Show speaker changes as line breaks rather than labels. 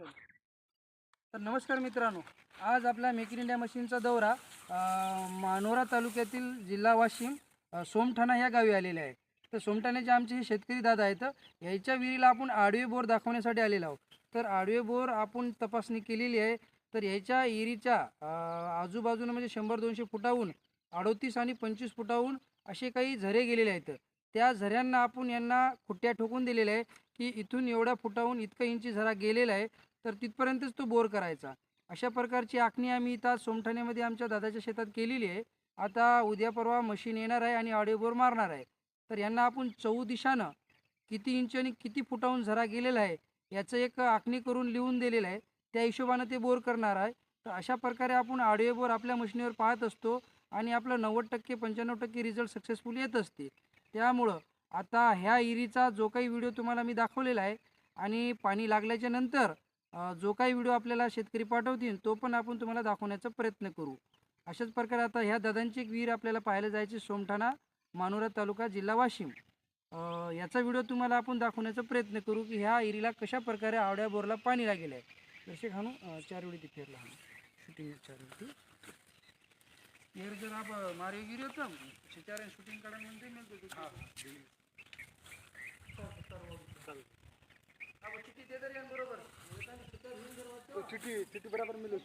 तर नमस्कार मित्रांनो आज आपला मेक इन इंडिया मशीनचा दौरा मानोरा तालुक्यातील जिल्हा वाशिम सोमठाणा या गावी आलेले आहे. तर सोमठाण्याचे आमचे हे शेतकरी दादा आहेत. याच्या विहिरीला आपण आडवे बोर दाखवण्यासाठी आलेलो आहोत. तर आडवे बोर आपण तपासणी केलेली आहे. तर ह्याच्या विहिरीच्या आजूबाजूनं म्हणजे शंभर दोनशे फुटाहून अडोतीस आणि पंचवीस फुटाहून असे काही झरे गेलेले आहेत. त्या झऱ्यांना आपण यांना खुट्ट्या ठोकून दिलेल्या आहे की इथून एवढ्या फुटाहून इतका इंची झरा गेलेला आहे तर तिथपर्यंतच तो बोर करायचा. अशा प्रकारची आखणी आम्ही इथं आज सोमठाण्यामध्ये आमच्या दादाच्या शेतात केलेली आहे. आता उद्या परवा मशीन येणार आहे आणि ऑडिओ बोर मारणार आहे. तर यांना आपण चौ दिशानं किती इंच आणि किती फुटाहून झरा गेलेला आहे याचं एक आखणी करून लिहून दिलेलं आहे. त्या हिशोबानं ते बोर करणार आहे. तर अशा प्रकारे आपण ऑडिओ बोर आपल्या मशीनीवर पाहत असतो आणि आपलं नव्वद टक्के पंच्याण्णव टक्के रिझल्ट सक्सेसफुल येत असते. त्यामुळं आता ह्या इरीचा जो काही व्हिडिओ तुम्हाला मी दाखवलेला आहे आणि पाणी लागल्याच्या नंतर जो काही व्हिडिओ आपल्याला शेतकरी पाठवतील तो पण आपण तुम्हाला दाखवण्याचा प्रयत्न करू. अशाच प्रकारे आता ह्या दादांची एक विहीर आपल्याला पाहायला जायची सोमठाणा मानोरा तालुका जिल्हा वाशिम. याचा व्हिडिओ तुम्हाला आपण दाखवण्याचा प्रयत्न करू की ह्या इरीला कशा प्रकारे आवड्या बोरला पाणी लागेल आहे. जसे खाणू चार वेळी ती फेरला हाणू. शूटिंग चार वेळी एर जर आप मारे गिरी होतं चार शूटिंग काढा म्हणते मिळतो चिठ्ठी बरोबर
बराबर मिळू